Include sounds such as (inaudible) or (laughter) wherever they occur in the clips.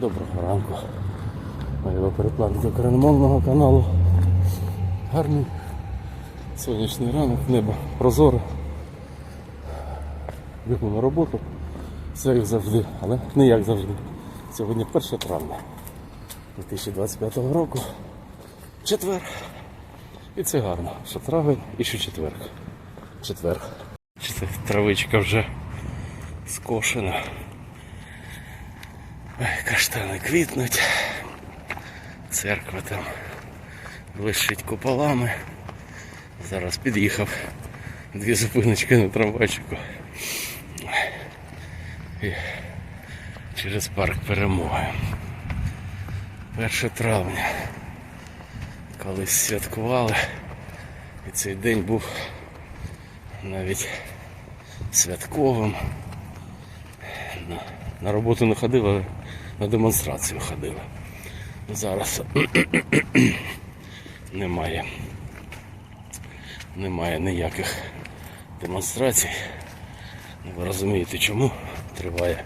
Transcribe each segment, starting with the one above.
Доброго ранку. Моєго переплати до україномовного каналу. Гарний сонячний ранок, небо прозоре. Бігу на роботу. Все як завжди, але не як завжди. Сьогодні 1 травня 2025 року. Четвер. І це гарно, що травень і що четвер. Четвер. Чи Травичка вже скошена. Каштани квітнуть. Церква там блищить куполами. Зараз під'їхав. Дві зупиночки на трамвайчику. І через парк перемоги. 1 травня. Колись святкували. І цей день був навіть святковим. На, роботу не ходила, на демонстрацію ходила. Зараз (clears throat) немає. Немає ніяких демонстрацій. Ну, Ви розумієте чому? Триває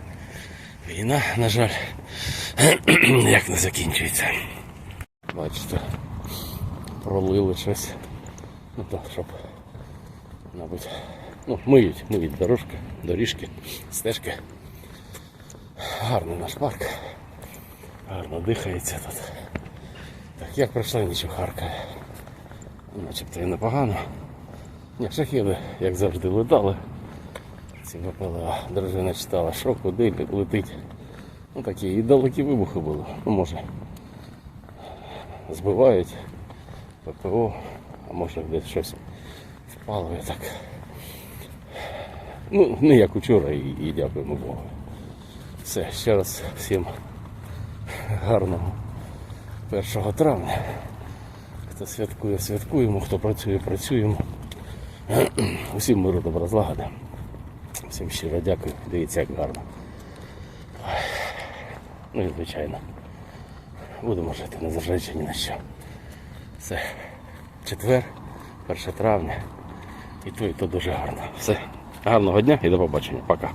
війна, на жаль, (clears throat) як не закінчується. Бачите, пролили щось. Ну так, щоб, мабуть, ну, миють, миють дорожки, доріжки, стежки. Гарний наш парк. Гарно дихається тут. Так, як пройшла нічого харкає. Начебто і непогано. Ні, шахіди, як завжди, летали. Ці ВПЛА. Дружина читала, що куди летить. Ну такі і далекі вибухи були. Ну може. Збивають ППО, а може десь щось впало і так. Ну, не як учора і, і дякуємо Богу. Все, ще раз всім гарного 1 травня. Хто святкує, святкуємо, хто працює, працюємо. (clears throat) Усім миру добра злагоди. Всім щиро дякую. Дивіться, як гарно. Ну і звичайно. Будемо жити, не незважаючи ні на що. Все. Четвер, 1 травня. І то, і то дуже гарно. Все. Гарного дня і до побачення. Пока.